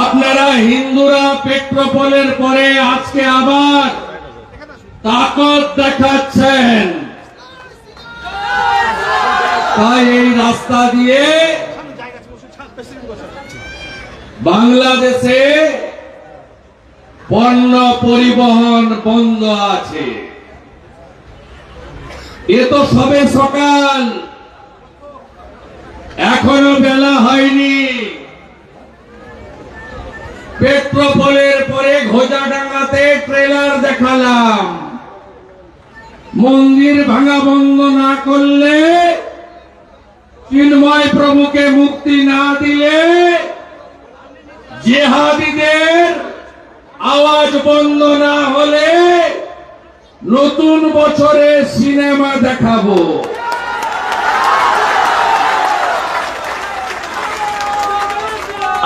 আপনারা হিন্দুরা পেট্রোপোলের পরে আজকে আবার তাকত দেখাচ্ছেন। তাই এই রাস্তা দিয়ে বাংলাদেশে পণ্য পরিবহন বন্ধ আছে। এ তো সবে সকাল। এখনও বেলা পেট্রোপোলের পরে ঘোজাডাঙ্গাতে ট্রেলার দেখালাম। মন্দির ভাঙা বন্ধ না করলে চিন্ময় প্রভুকে মুক্তি না দিলে জেহাদিদের আওয়াজ বন্ধ না হলে নতুন বছরে সিনেমা দেখাবো।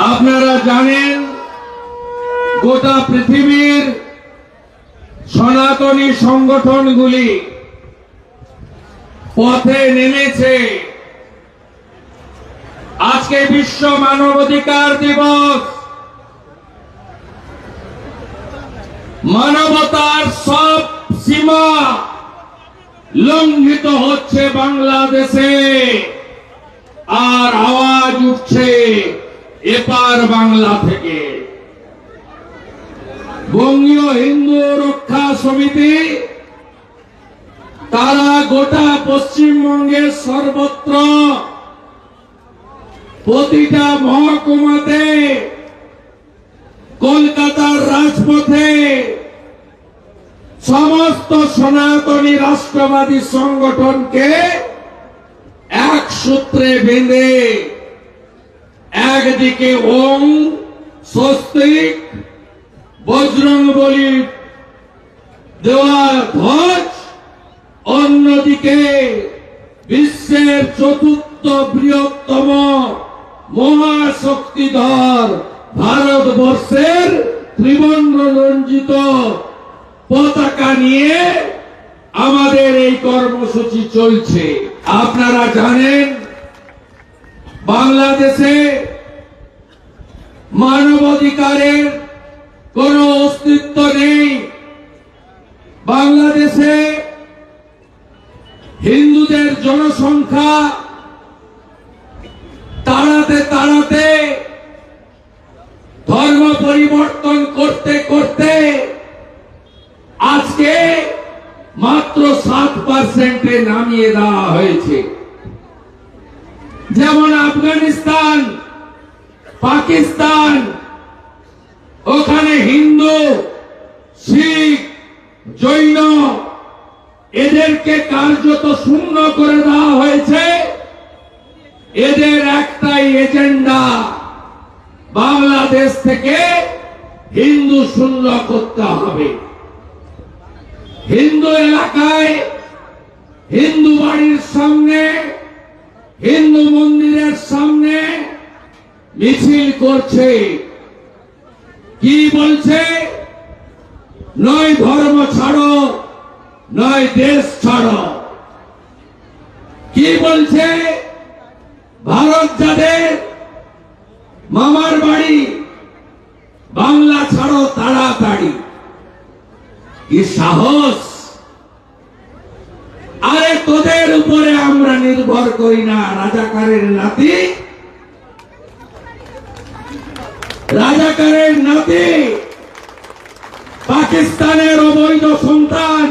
আপনারা জানেন গোটা পৃথিবীর সনাতনী সংগঠনগুলি পথে নেমেছে। আজকে বিশ্ব মানবাধিকার দিবস। মানবতার সব সীমা লঙ্ঘিত হচ্ছে বাংলাদেশে। আর আওয়াজ উঠছে এপার বাংলা থেকে। হিন্দু রক্ষা সমিতি, তারা গোটা পশ্চিমবঙ্গের সর্বত্র প্রতিটা মহকুমাতে, কলকাতার রাজপথে সমস্ত সনাতনী রাষ্ট্রবাদী সংগঠনকে এক সূত্রে বেঁধে একদিকে ওম, স্বস্তিক বজরং বলি দেওয়া ধ্বজ অন্যদিকে বিশ্বের চতুর্থ বৃহত্তম মহাশক্তিধর ভারতবর্ষের ত্রিবর্ণ রঞ্জিত পতাকা নিয়ে আমাদের এই কর্মসূচি চলছে। আপনারা জানেন, বাংলাদেশে মানবাধিকারের কোনো অস্তিত্ব নেই। বাংলাদেশে হিন্দুদের জনসংখ্যা তাড়াতে তাড়াতে, ধর্ম পরিবর্তন করতে করতে আজকে মাত্র সাত পার্সেন্টে নামিয়ে দেওয়া হয়েছে। যেমন আফগানিস্তান, পাকিস্তান হিন্দু, শিখ, জৈন, এদেরকে কার্যত শূন্য করে দেওয়া হয়েছে। এদের একটাই এজেন্ডা, বাংলাদেশ থেকে হিন্দু শূন্য করতে হবে। হিন্দু এলাকায় হিন্দু বাড়ির সামনে, হিন্দু মন্দিরের সামনে মিছিল করছে। কি বলছে? নয় ধর্ম ছাড়ো, নয় দেশ ছাড়ো। কি বলছে? ভারত যাদের মামার বাড়ি, বাংলা ছাড়ো তাড়াতাড়ি কি সাহস? আরে তোদের উপরে আমরা নির্ভর করি না, রাজাকারের নাতি। রাজাকারের নাতি পাকিস্তানের অবৈধ সন্তান